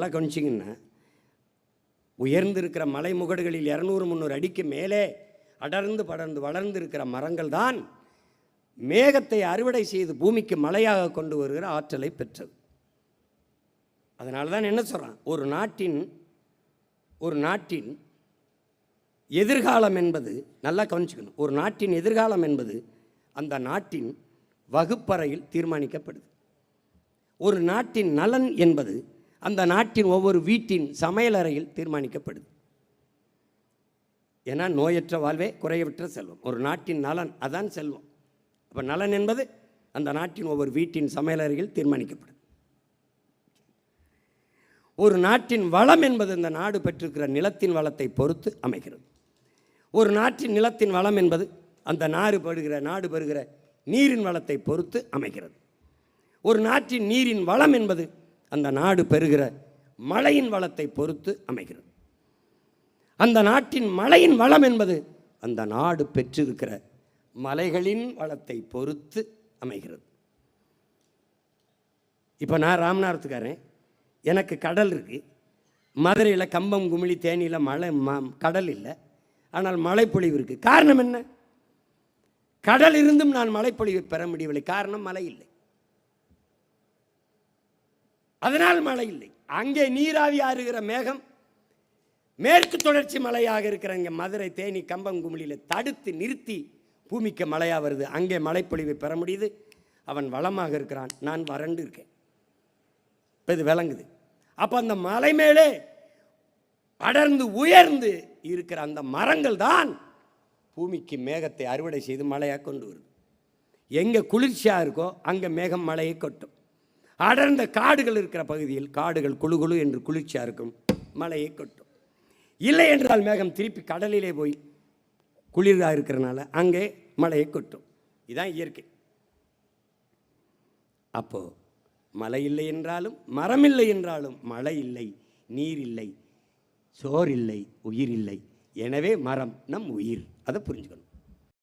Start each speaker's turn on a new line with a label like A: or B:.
A: நல்லா கவனிச்சிங்கன்னா உயர்ந்திருக்கிற மலை முகடுகளில் இரநூறு முந்நூறு அடிக்கு மேலே அடர்ந்து படர்ந்து வளர்ந்து இருக்கிற மரங்கள் தான் மேகத்தை அறுவடை செய்து பூமிக்கு மழையாக கொண்டு வருகிற ஆற்றலை பெற்றது. அதனால தான் என்ன சொல்கிறான் ஒரு நாட்டின் ஒரு நாட்டின் எதிர்காலம் என்பது நல்லா கவனிச்சுக்கணும். ஒரு நாட்டின் எதிர்காலம் என்பது அந்த நாட்டின் வகுப்பறையில் தீர்மானிக்கப்படுது. ஒரு நாட்டின் நலன் என்பது அந்த நாட்டின் ஒவ்வொரு வீட்டின் சமையலறையில் தீர்மானிக்கப்படுது. ஏன்னா நோயற்ற வாழ்வே குறையற்ற செல்வம். ஒரு நாட்டின் நலன் அதான் செல்வம். அப்போ நலன் என்பது அந்த நாட்டின் ஒவ்வொரு வீட்டின் சமையலறையில் தீர்மானிக்கப்படுது. ஒரு நாட்டின் வளம் என்பது இந்த நாடு பெற்றிருக்கிற நிலத்தின் வளத்தை பொறுத்து அமைகிறது. ஒரு நாட்டின் நிலத்தின் வளம் என்பது அந்த நாடு பெறுகிற நாடு பெறுகிற நீரின் வளத்தை பொறுத்து அமைகிறது. ஒரு நாட்டின் நீரின் வளம் என்பது அந்த நாடு பெறுகிற மழையின் வளத்தை பொறுத்து அமைகிறது. அந்த நாட்டின் மழையின் வளம் என்பது அந்த நாடு பெற்றிருக்கிற மலைகளின் வளத்தை பொறுத்து அமைகிறது. இப்போ நான் ராமநாதத்துக்காரன். எனக்கு கடல் இருக்குது மதுரையில் கம்பம் குமிழி தேனியில் மழை ம கடல் இல்லை. ஆனால் மழைப்பொழிவு இருக்குது காரணம் என்ன? கடல் இருந்தும் நான் மழைப்பொழிவை பெற முடியவில்லை. காரணம் மழை இல்லை. அதனால் மழை இல்லை. அங்கே நீராவி ஆறுகிற மேகம் மேற்கு தொடர்ச்சி மலையாக இருக்கிற இங்கே மதுரை தேனி கம்பம் கம்பங்குமிழியில் தடுத்து நிறுத்தி பூமிக்கு மழையாக வருது. அங்கே மழைப்பொழிவை பெற முடியுது. அவன் வளமாக இருக்கிறான். நான் வறண்டு இருக்கேன். இப்போ இது விளங்குது. அப்போ அந்த மலை மேலே அடர்ந்து உயர்ந்து இருக்கிற அந்த மரங்கள் தான் பூமிக்கு மேகத்தை அறுவடை செய்து மழையாக கொண்டு வருது. எங்கே குளிர்ச்சியாக இருக்கோ அங்கே மேகம் மழையை கொட்டும். அடர்ந்த காடுகள் இருக்கிற பகுதியில் காடுகள் குழு குழு என்று குளிர்ச்சியாக இருக்கும். மழையை கொட்டும். இல்லை என்றால் மேகம் திருப்பி கடலிலே போய் குளிராக இருக்கிறனால அங்கே மழையை கொட்டும். இதுதான் இயற்கை. அப்போ மழை இல்லை என்றாலும் மரம் இல்லை என்றாலும் மழை இல்லை நீர் இல்லை சோர் இல்லை உயிர் இல்லை. எனவே மரம் நம் உயிர். அதை புரிஞ்சுக்கணும்.